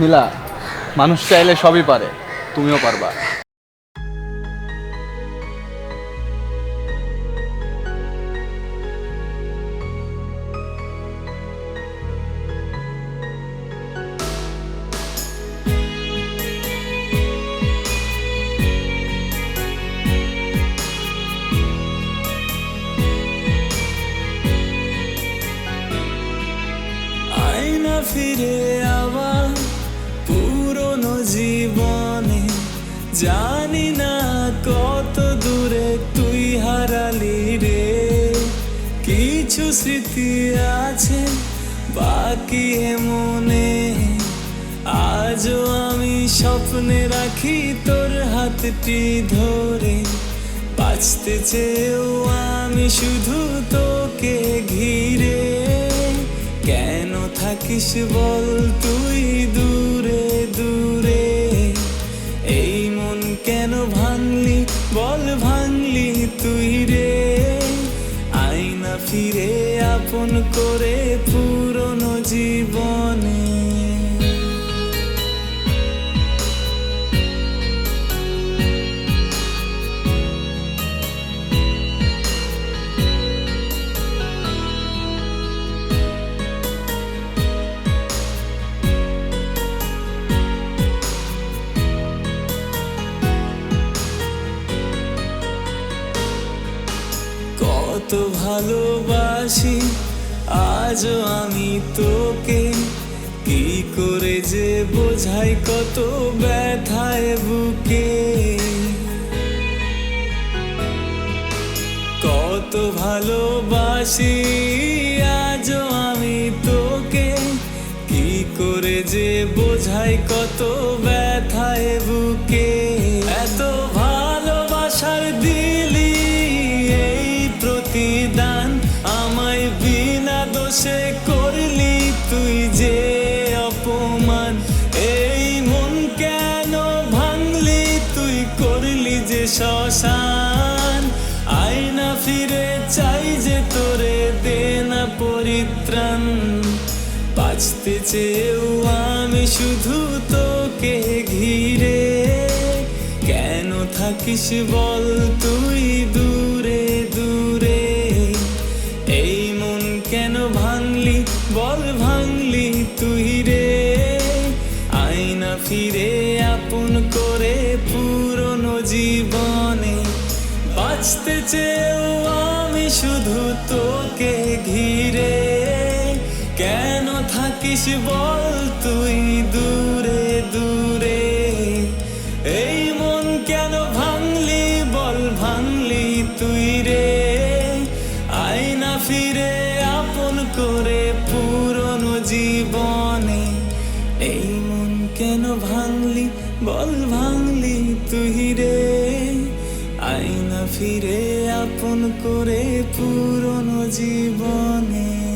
নীলা মানুষ চাইলে সবই পারে তুমিও পারবা। ফিরে জীবনে জানি না কত দূরে তুই হারালি রে। কিছু স্মৃতি আছে, বাকি মনে আজও আমি স্বপ্নে রাখি তোর হাতটি ধরে। বাঁচতে চেয়েও আমি শুধু তোকে ঘিরে। কেন থাকিস বল তুই? ভাঙলি তুই রে আয়না ফিরে আপন করে পুরনো জীবনে ভালোবাসি, আজও আমি তোকে। কি করে যে বোঝাই কত ব্যথায় বুকে। কত ভালোবাসি, আজও আমি তোকে। কি করে যে বোঝাই কত ব্যথায় বুকে। এত প্রতিদান আমায় বিনা দোষে করলি তুই যে অপমান। এই মন কেন ভাঙলি তুই করলি যে শ্মশান? আয়না ফিরে চাই যে তোরে দে না পরিত্রাণ। বাঁচতে চেয়েও আমি শুধু তোকে ঘিরে। কেন থাকিস বল তুই দূরে? ভাঙলি, বল ভাঙলি তুই রে। আয়না ফিরে আপন করে পুরনো জীবনে। বাঁচতে চেয়েও আমি শুধু তোকে ঘিরে। কেন থাকিস বল ভাঙলি বল ভাঙলি তুই রে। আইনা ফিরে আপন করে পুরনো জীবনে।